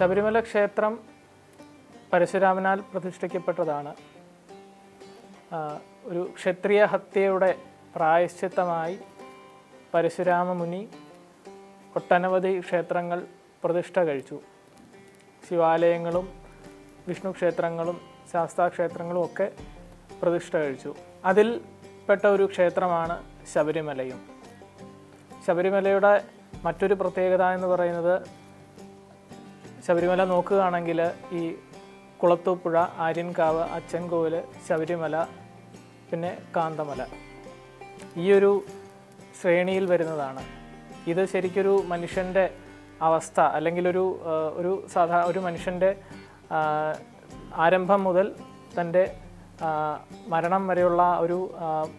ശബരിമല ക്ഷേത്രം പരശുരാമനാൽ പ്രതിഷ്ഠിക്കപ്പെട്ടതാണ്. ഒരു ക്ഷത്രിയ ഹത്യയുടെ പ്രായശ്ചിത്തമായി പരശുരാമ മുനി ഒട്ടനവധി ക്ഷേത്രങ്ങൾ പ്രതിഷ്ഠ കഴിച്ചു. ശിവാലയങ്ങളും വിഷ്ണു ക്ഷേത്രങ്ങളും ശാസ്താക്ഷേത്രങ്ങളും ഒക്കെ പ്രതിഷ്ഠ കഴിച്ചു. അതിൽ പെട്ട ഒരു ക്ഷേത്രമാണ് ശബരിമലയും. ശബരിമലയുടെ മറ്റൊരു പ്രത്യേകത എന്ന് പറയുന്നത് ശബരിമല നോക്കുകയാണെങ്കിൽ ഈ കുളത്തൂപ്പുഴ ആര്യൻകാവ് അച്ചൻകോവിൽ ശബരിമല പിന്നെ കാന്തമല ഈ ഒരു ശ്രേണിയിൽ വരുന്നതാണ്. ഇത് ശരിക്കൊരു മനുഷ്യന്റെ അവസ്ഥ അല്ലെങ്കിൽ ഒരു ഒരു സാധാ ഒരു മനുഷ്യന്റെ ആരംഭം മുതൽ തന്റെ മരണം വരെയുള്ള ഒരു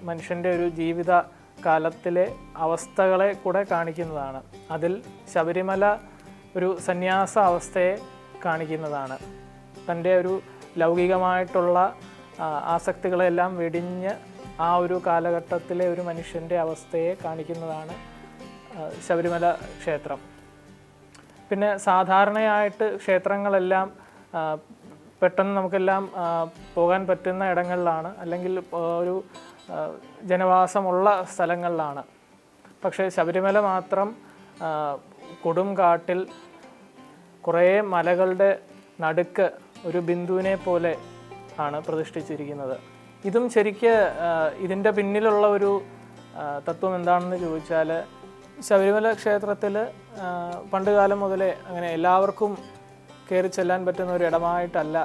മനുഷ്യന്റെ ഒരു ജീവിത കാലത്തിലെ അവസ്ഥകളെ കൂടെ കാണിക്കുന്നതാണ്. അതിൽ ശബരിമല ഒരു സന്യാസ അവസ്ഥയെ കാണിക്കുന്നതാണ്. തന്റെ ഒരു ലൗകികമായിട്ടുള്ള ആസക്തികളെല്ലാം വെടിഞ്ഞ് ആ ഒരു കാലഘട്ടത്തിലെ ഒരു മനുഷ്യന്റെ അവസ്ഥയെ കാണിക്കുന്നതാണ് ശബരിമല ക്ഷേത്രം. പിന്നെ സാധാരണയായിട്ട് ക്ഷേത്രങ്ങളെല്ലാം പെട്ടെന്ന് നമുക്കെല്ലാം പോകാൻ പറ്റുന്ന ഇടങ്ങളിലാണ് അല്ലെങ്കിൽ ഒരു ജനവാസമുള്ള സ്ഥലങ്ങളിലാണ്. പക്ഷേ ശബരിമല മാത്രം ആ, കൊടും കാട്ടിൽ കുറേ മലകളുടെ നടുക്ക് ഒരു ബിന്ദുവിനെ പോലെ ആണ് പ്രതിഷ്ഠിച്ചിരിക്കുന്നത്. ഇതും ശരിക്ക് ഇതിന്റെ പിന്നിലുള്ള ഒരു തത്വം എന്താണെന്ന് ചോദിച്ചാൽ ശബരിമല ക്ഷേത്രത്തിൽ പണ്ട് കാലം മുതലേ അങ്ങനെ എല്ലാവർക്കും കയറി ചെല്ലാൻ പറ്റുന്ന ഒരു ഇടമായിട്ടല്ല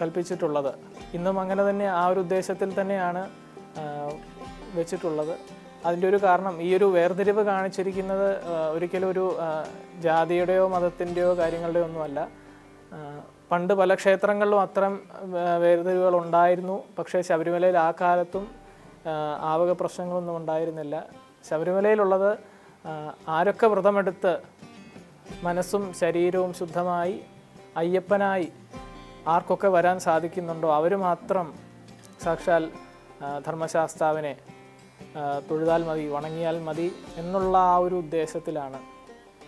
കൽപ്പിച്ചിട്ടുള്ളത്. ഇന്നും അങ്ങനെ തന്നെ ആ ഒരു ഉദ്ദേശത്തിൽ തന്നെയാണ് വെച്ചിട്ടുള്ളത്. അതിന്റെ ഒരു കാരണം ഈ ഒരു വേർതിരിവ് കാണിച്ചിരിക്കുന്നത് ഒരിക്കലും ഒരു ജാതിയുടെയോ മതത്തിന്റെയോ കാര്യങ്ങളുടെയോ ഒന്നുമല്ല. പണ്ട് പല ക്ഷേത്രങ്ങളിലും അത്തരം വേർതിരിവുകൾ ഉണ്ടായിരുന്നു. പക്ഷേ ശബരിമലയിൽ ആ കാലത്തും ആ, ആ പ്രശ്നങ്ങളൊന്നും ഉണ്ടായിരുന്നില്ല. ശബരിമലയിലുള്ളത് ആരൊക്കെ വ്രതമെടുത്ത് മനസ്സും ശരീരവും ശുദ്ധമായി അയ്യപ്പനായി ആർക്കൊക്കെ വരാൻ സാധിക്കുന്നുണ്ടോ? അവർ മാത്രം സാക്ഷാൽ ധർമ്മശാസ്താവിനെ തൊഴുതാൽ മതി വണങ്ങിയാൽ മതി എന്നുള്ള ആ ഒരു ഉദ്ദേശത്തിലാണ്.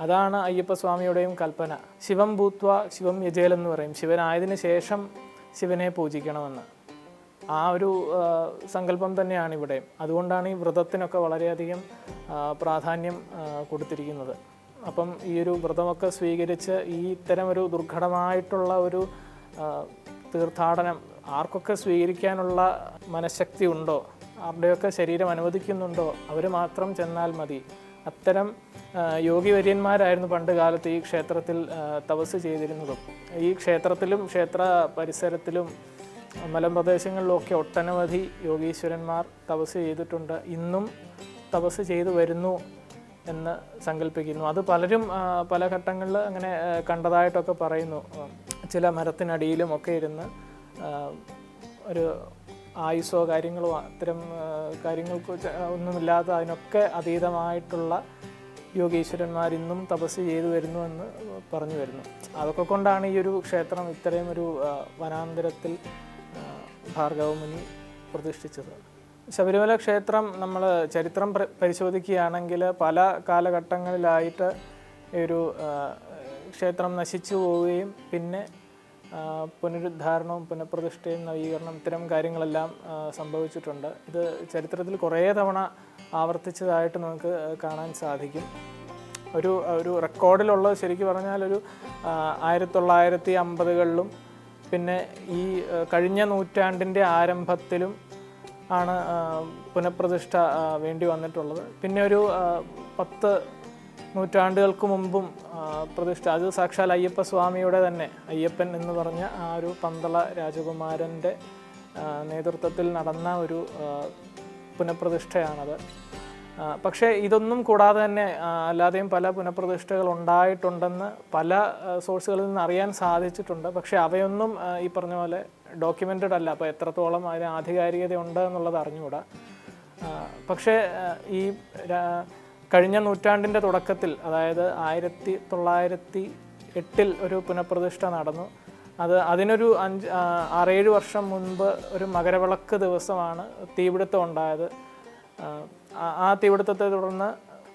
അതാണ് അയ്യപ്പസ്വാമിയുടെയും കൽപ്പന. ശിവം ഭൂത്വ ശിവം യജേൽ എന്ന് പറയും. ശിവനായതിനു ശേഷം ശിവനെ പൂജിക്കണമെന്ന്. ആ ഒരു സങ്കല്പം തന്നെയാണ് ഇവിടെ. അതുകൊണ്ടാണ് ഈ വ്രതത്തിനൊക്കെ വളരെയധികം പ്രാധാന്യം കൊടുത്തിരിക്കുന്നത്. അപ്പം ഈ ഒരു വ്രതമൊക്കെ സ്വീകരിച്ച് ഈ ഇത്തരം ഒരു ദുർഘടമായിട്ടുള്ള ഒരു തീർത്ഥാടനം ആർക്കൊക്കെ സ്വീകരിക്കാനുള്ള മനഃശക്തി ഉണ്ടോ? ആരുടെയൊക്കെ ശരീരം അനുവദിക്കുന്നുണ്ടോ അവർ മാത്രം ചെന്നാൽ മതി. അത്തരം യോഗിവര്യന്മാരായിരുന്നു പണ്ട് കാലത്ത് ഈ ക്ഷേത്രത്തിൽ തപസ് ചെയ്തിരുന്നതും. ഈ ക്ഷേത്രത്തിലും ക്ഷേത്ര പരിസരത്തിലും മലമ്പ്രദേശങ്ങളിലൊക്കെ ഒട്ടനവധി യോഗീശ്വരന്മാർ തപസ് ചെയ്തിട്ടുണ്ട്. ഇന്നും തപസ് ചെയ്തു വരുന്നു എന്ന് സങ്കല്പിക്കുന്നു അത് പലരും പല ഘട്ടങ്ങളിൽ അങ്ങനെ കണ്ടതായിട്ടൊക്കെ പറയുന്നു. ചില മരത്തിനടിയിലും ഒക്കെ ഇരുന്ന് ഒരു ആയുസോ കാര്യങ്ങളോ അത്തരം കാര്യങ്ങൾക്ക് ഒന്നുമില്ലാതെ അതിനൊക്കെ അതീതമായിട്ടുള്ള യോഗീശ്വരന്മാർ ഇന്നും തപസ് ചെയ്തു വരുന്നു എന്ന് പറഞ്ഞു വരുന്നു. അതൊക്കെ കൊണ്ടാണ് ഈ ഒരു ക്ഷേത്രം ഇത്രയും ഒരു വനാന്തരത്തിൽ ഭാർഗവമുനി പ്രതിഷ്ഠിച്ചത്. ശബരിമല ക്ഷേത്രം നമ്മൾ ചരിത്രം പ്ര- പരിശോധിക്കുകയാണെങ്കിൽ പല കാലഘട്ടങ്ങളിലായിട്ട് ഒരു ക്ഷേത്രം നശിച്ചു പോവുകയും പിന്നെ പുനരുദ്ധാരണവും പുനഃപ്രതിഷ്ഠയും നവീകരണം ഇത്തരം കാര്യങ്ങളെല്ലാം സംഭവിച്ചിട്ടുണ്ട്. ഇത് ചരിത്രത്തിൽ കുറേ തവണ ആവർത്തിച്ചതായിട്ട് നമുക്ക് കാണാൻ സാധിക്കും. ഒരു ഒരു റെക്കോർഡിലുള്ളത് ശരിക്കും പറഞ്ഞാൽ ഒരു ആയിരത്തി തൊള്ളായിരത്തി അമ്പതുകളിലും പിന്നെ ഈ കഴിഞ്ഞ നൂറ്റാണ്ടിന്റെ ആരംഭത്തിലും ആണ് പുനഃപ്രതിഷ്ഠ വേണ്ടി വന്നിട്ടുള്ളത്. പിന്നെ ഒരു പത്ത് നൂറ്റാണ്ടുകൾക്ക് മുമ്പും പ്രതിഷ്ഠ. അത് സാക്ഷാൽ അയ്യപ്പ സ്വാമിയുടെ തന്നെ. അയ്യപ്പൻ എന്ന് പറഞ്ഞ ആ ഒരു പന്തള രാജകുമാരന്റെ നേതൃത്വത്തിൽ നടന്ന ഒരു പുനഃപ്രതിഷ്ഠയാണത്. പക്ഷേ ഇതൊന്നും കൂടാതെ തന്നെ അല്ലാതെയും പല പുനഃപ്രതിഷ്ഠകൾ ഉണ്ടായിട്ടുണ്ടെന്ന് പല സോഴ്സുകളിൽ നിന്ന് അറിയാൻ സാധിച്ചിട്ടുണ്ട്. പക്ഷേ അവയൊന്നും ഈ പറഞ്ഞ പോലെ ഡോക്യുമെന്റഡ് അല്ല. അപ്പോൾ എത്രത്തോളം അതിന് ആധികാരികത ഉണ്ട് എന്നുള്ളത് അറിഞ്ഞുകൂടാ. പക്ഷേ ഈ കഴിഞ്ഞ നൂറ്റാണ്ടിന്റെ തുടക്കത്തിൽ അതായത് ആയിരത്തി തൊള്ളായിരത്തി എട്ടിൽ ഒരു പുനഃപ്രതിഷ്ഠ നടന്നു. അത് അതിനൊരു അഞ്ച് ആറേഴ് വർഷം മുൻപ് ഒരു മകരവിളക്ക് ദിവസമാണ് തീപിടുത്തം ഉണ്ടായത്. ആ തീപിടുത്തത്തെ തുടർന്ന്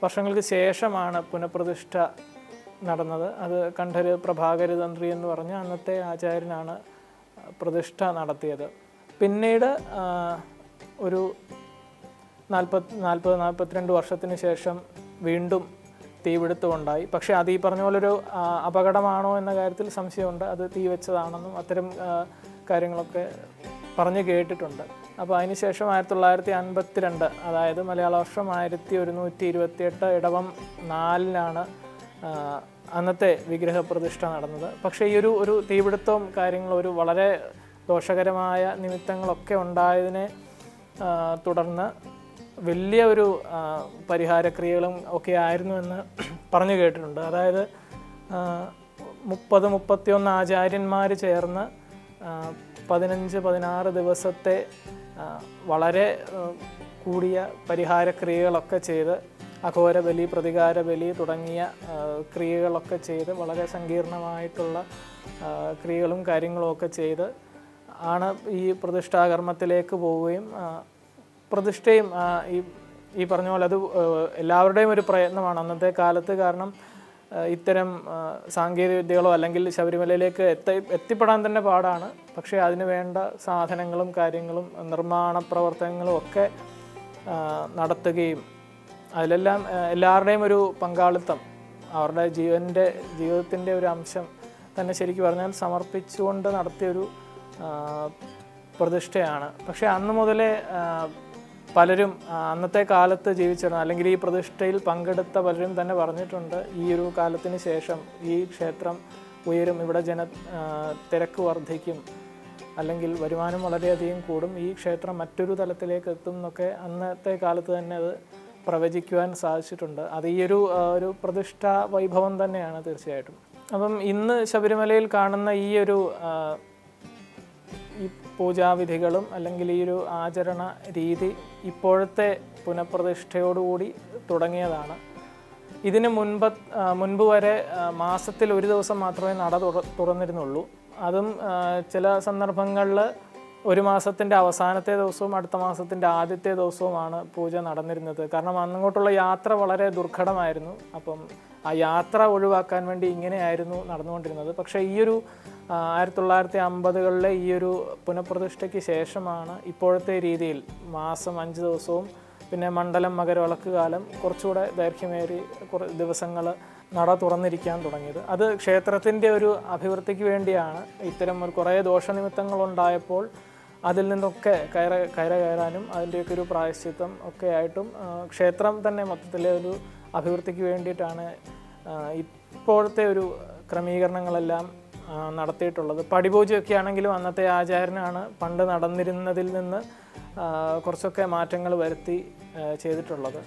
വർഷങ്ങൾക്ക് ശേഷമാണ് പുനഃപ്രതിഷ്ഠ നടന്നത്. അത് കണ്ഠര് പ്രഭാകര തന്ത്രി എന്ന് പറഞ്ഞ അന്നത്തെ ആചാര്യനാണ് പ്രതിഷ്ഠ നടത്തിയത്. പിന്നീട് ഒരു നാൽപ്പത് നാൽപ്പത് നാൽപ്പത്തിരണ്ട് വർഷത്തിന് ശേഷം വീണ്ടും തീപിടുത്തമുണ്ടായി. പക്ഷേ അത് ഈ പറഞ്ഞ പോലൊരു അപകടമാണോ എന്ന കാര്യത്തിൽ സംശയമുണ്ട്. അത് തീ വെച്ചതാണെന്നും അത്തരം കാര്യങ്ങളൊക്കെ പറഞ്ഞു കേട്ടിട്ടുണ്ട്. അപ്പോൾ അതിനുശേഷം ആയിരത്തി തൊള്ളായിരത്തി അൻപത്തിരണ്ട് അതായത് മലയാള വർഷം ആയിരത്തി ഒരുന്നൂറ്റി ഇരുപത്തിയെട്ട് ഇടവം നാലിനാണ് അന്നത്തെ വിഗ്രഹ പ്രതിഷ്ഠ നടന്നത്. പക്ഷേ ഈ ഒരു ഒരു തീപിടുത്തവും കാര്യങ്ങളും ഒരു വളരെ ദോഷകരമായ നിമിത്തങ്ങളൊക്കെ ഉണ്ടായതിനെ തുടർന്ന് വലിയ ഒരു പരിഹാരക്രിയകളും ഒക്കെ ആയിരുന്നു എന്ന് പറഞ്ഞു കേട്ടിട്ടുണ്ട്. അതായത് മുപ്പത് മുപ്പത്തിയൊന്ന് ആചാര്യന്മാർ ചേർന്ന് പതിനഞ്ച് പതിനാറ് ദിവസത്തെ വളരെ കൂടിയ പരിഹാരക്രിയകളൊക്കെ ചെയ്ത് അഘോര ബലി പ്രതികാര ബലി തുടങ്ങിയ ക്രിയകളൊക്കെ ചെയ്ത് വളരെ സങ്കീർണമായിട്ടുള്ള ക്രിയകളും കാര്യങ്ങളും ഒക്കെ ചെയ്ത് ആണ് ഈ പ്രതിഷ്ഠാകർമ്മത്തിലേക്ക് പോവുകയും പ്രതിഷ്ഠയും ഈ ഈ പറഞ്ഞ പോലെ അത് എല്ലാവരുടെയും ഒരു പ്രയത്നമാണ് അന്നത്തെ കാലത്ത്. കാരണം ഇത്തരം സാങ്കേതിക വിദ്യകളോ അല്ലെങ്കിൽ ശബരിമലയിലേക്ക് എത്തി എത്തിപ്പെടാൻ തന്നെ പാടാണ്. പക്ഷേ അതിന് വേണ്ട സാധനങ്ങളും കാര്യങ്ങളും നിർമ്മാണ പ്രവർത്തനങ്ങളും ഒക്കെ നടത്തുകയും അതിലെല്ലാം എല്ലാവരുടെയും ഒരു പങ്കാളിത്തം അവരുടെ ജീവന്റെ ജീവിതത്തിന്റെ ഒരു അംശം തന്നെ ശരിക്കും പറഞ്ഞാൽ സമർപ്പിച്ചുകൊണ്ട് നടത്തിയൊരു പ്രതിഷ്ഠയാണ്. പക്ഷേ അന്ന് മുതലേ പലരും അന്നത്തെ കാലത്ത് ജീവിച്ചിരുന്ന അല്ലെങ്കിൽ ഈ പ്രതിഷ്ഠയിൽ പങ്കെടുത്ത പലരും തന്നെ പറഞ്ഞിട്ടുണ്ട്. ഈ ഒരു കാലത്തിന് ശേഷം ഈ ക്ഷേത്രം ഉയരും ഇവിടെ ജന തിരക്ക് വർദ്ധിക്കും അല്ലെങ്കിൽ വരുമാനം വളരെയധികം കൂടും ഈ ക്ഷേത്രം മറ്റൊരു തലത്തിലേക്ക് എത്തും എന്നൊക്കെ അന്നത്തെ കാലത്ത് തന്നെ അത് പ്രവചിക്കുവാൻ സാധിച്ചിട്ടുണ്ട്. അത് ഈ ഒരു ഒരു പ്രതിഷ്ഠാ വൈഭവം തന്നെയാണ് തീർച്ചയായിട്ടും. അപ്പം ഇന്ന് ശബരിമലയിൽ കാണുന്ന ഈ ഒരു ഈ പൂജാവിധികളും അല്ലെങ്കിൽ ഈ ഒരു ആചരണ രീതി ഇപ്പോഴത്തെ പുനഃപ്രതിഷ്ഠയോടുകൂടി തുടങ്ങിയതാണ്. ഇതിന് മുൻപ് മുൻപ് വരെ മാസത്തിൽ ഒരു ദിവസം മാത്രമേ നട തുറ തുറന്നിരുന്നുള്ളൂ. അതും ചില സന്ദർഭങ്ങളിൽ ഒരു മാസത്തിന്റെ അവസാനത്തെ ദിവസവും അടുത്ത മാസത്തിന്റെ ആദ്യത്തെ ദിവസവുമാണ് പൂജ നടന്നിരുന്നത്. കാരണം അങ്ങോട്ടുള്ള യാത്ര വളരെ ദുർഘടമായിരുന്നു. അപ്പം ആ യാത്ര ഒഴിവാക്കാൻ വേണ്ടി ഇങ്ങനെയായിരുന്നു നടന്നുകൊണ്ടിരുന്നത്. പക്ഷേ ഈയൊരു ആയിരത്തി തൊള്ളായിരത്തി അമ്പതുകളിലെ ഈ ഒരു പുനഃപ്രതിഷ്ഠയ്ക്ക് ശേഷമാണ് ഇപ്പോഴത്തെ രീതിയിൽ മാസം അഞ്ച് ദിവസവും പിന്നെ മണ്ഡലം മകരവിളക്ക് കാലം കുറച്ചുകൂടെ ദൈർഘ്യമേറി കുറേ ദിവസങ്ങൾ നട തുറന്നിരിക്കാൻ തുടങ്ങിയത്. അത് ക്ഷേത്രത്തിന്റെ ഒരു അഭിവൃദ്ധിക്ക് വേണ്ടിയാണ് ഇത്തരം ഒരു കുറേ ദോഷനിമിത്തങ്ങളുണ്ടായപ്പോൾ അതിൽ നിന്നൊക്കെ കയറ കയറ കയറാനും അതിന്റെയൊക്കെ ഒരു പ്രായശ്ചിത്തം ഒക്കെ ആയിട്ടും ക്ഷേത്രം തന്നെ മൊത്തത്തിലെ ഒരു അഭിവൃദ്ധിക്ക് വേണ്ടിയിട്ടാണ് ഇപ്പോഴത്തെ ഒരു ക്രമീകരണങ്ങളെല്ലാം നടത്തിയിട്ടുള്ളത്. പടിപൂജയൊക്കെ ആണെങ്കിലും അന്നത്തെ ആചാരനാണ് പണ്ട് നടന്നിരുന്നതിൽ നിന്ന് കുറച്ചൊക്കെ മാറ്റങ്ങൾ വരുത്തി ചെയ്തിട്ടുള്ളത്.